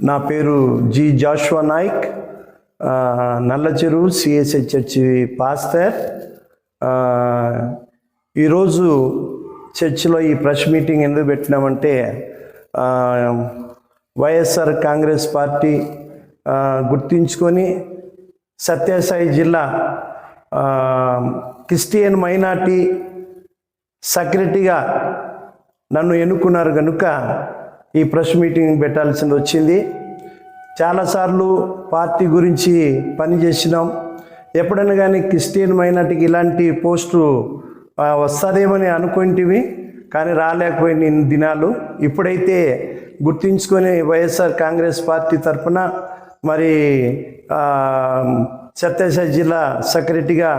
నా పేరు G Joshua Nayak Nallacheru CSI church pastor. ఈరోజు చర్చిలో ఈ ప్రెస్ మీటింగ్ ఎందుకు పెట్టినామంటే వైఎస్ఆర్ కాంగ్రెస్ పార్టీ గుర్తించుకొని సత్యసాయి జిల్లా క్రిస్టియన్ మైనార్టీ సెక్రటరీగా నన్ను ఎన్నుకున్నారు కనుక ఈ ప్రెస్ మీటింగ్ పెట్టాల్సింది వచ్చింది. చాలాసార్లు పార్టీ గురించి పనిచేసినాం ఎప్పుడైనా కానీ క్రిస్టియన్ మైనార్టీకి ఇలాంటి పోస్టు వస్తుందేమని అనుకుంటివి కానీ రాలేకపోయిన ఇన్ని దినాలు. ఇప్పుడైతే గుర్తించుకొని వైఎస్ఆర్ కాంగ్రెస్ పార్టీ తరఫున మరి సత్యసాయి జిల్లా సెక్రటరీగా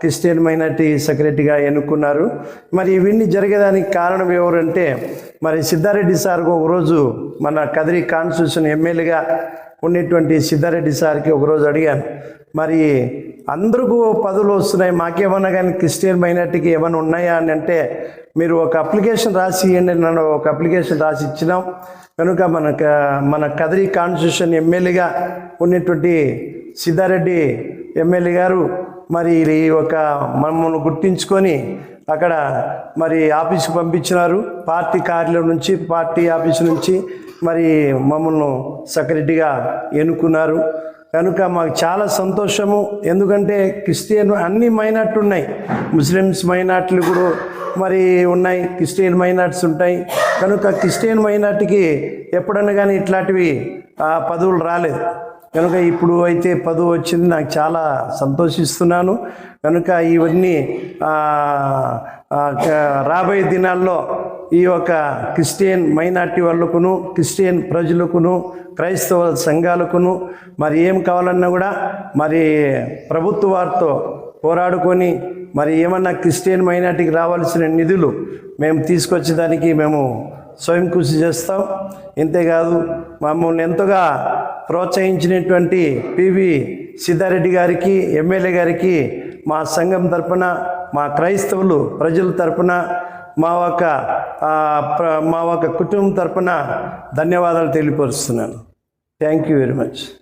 క్రిస్టియన్ మైనార్టీ సెక్రటరీగా ఎన్నుకున్నారు. మరి ఇవన్నీ జరిగేదానికి కారణం ఎవరంటే మరి సిద్ధారెడ్డి సార్కు ఒకరోజు మన కదిరి కాన్స్టిట్యూషన్ ఎమ్మెల్యేగా ఉన్నటువంటి సిద్ధారెడ్డి సార్కి ఒకరోజు అడిగాను. మరి అందరికీ పదులు వస్తున్నాయి. మాకేమన్నా కానీ క్రిస్టియన్ మైనార్టీకి ఏమైనా ఉన్నాయా అని అంటే మీరు ఒక అప్లికేషన్ రాసి ఇవ్వండి నన్ను ఒక అప్లికేషన్ రాసి ఇచ్చినాం కనుక మన మన కదిరి కాన్స్టిట్యూషన్ ఎమ్మెల్యేగా ఉన్నటువంటి సిద్ధారెడ్డి ఎమ్మెల్యే గారు మరి ఈ ఒక మమ్మల్ని గుర్తించుకొని అక్కడ మరి ఆఫీస్కి పంపించినారు. పార్టీ కార్యాలయం నుంచి పార్టీ ఆఫీస్ నుంచి మరి మమ్మల్ని సెక్రటరీగా ఎన్నుకున్నారు. కనుక మాకు చాలా సంతోషము. ఎందుకంటే క్రిస్టియన్ అన్ని మైనార్టీ ఉన్నాయి. ముస్లిమ్స్ మైనార్టీలు కూడా మరి ఉన్నాయి. క్రిస్టియన్ మైనార్టీస్ ఉంటాయి. కనుక క్రిస్టియన్ మైనార్టీకి ఎప్పుడన్నా కానీ ఇట్లాంటివి పదవులు రాలేదు. కనుక ఇప్పుడు అయితే పదవి వచ్చింది. నాకు చాలా సంతోషిస్తున్నాను. కనుక ఇవన్నీ రాబోయే దినాల్లో ఈ యొక్క క్రిస్టియన్ మైనార్టీ వాళ్ళకును క్రిస్టియన్ ప్రజలకును క్రైస్తవ సంఘాలకును మరి ఏం కావాలన్నా కూడా మరి ప్రభుత్వ వారితో పోరాడుకొని మరి ఏమన్నా క్రిస్టియన్ మైనార్టీకి రావాల్సిన నిధులు మేము తీసుకొచ్చేదానికి మేము స్వయం కృషి చేస్తాం. ఇంతేకాదు మమ్మల్ని ఎంతగా ప్రోత్సహించినటువంటి పివి సిద్ధారెడ్డి గారికి ఎమ్మెల్యే గారికి మా సంఘం తరపున మా క్రైస్తవులు ప్రజల తరపున మా ఒక ప్ర- మా ఒక కుటుంబం తరపున ధన్యవాదాలు తెలియపరుస్తున్నాను. Thank you very much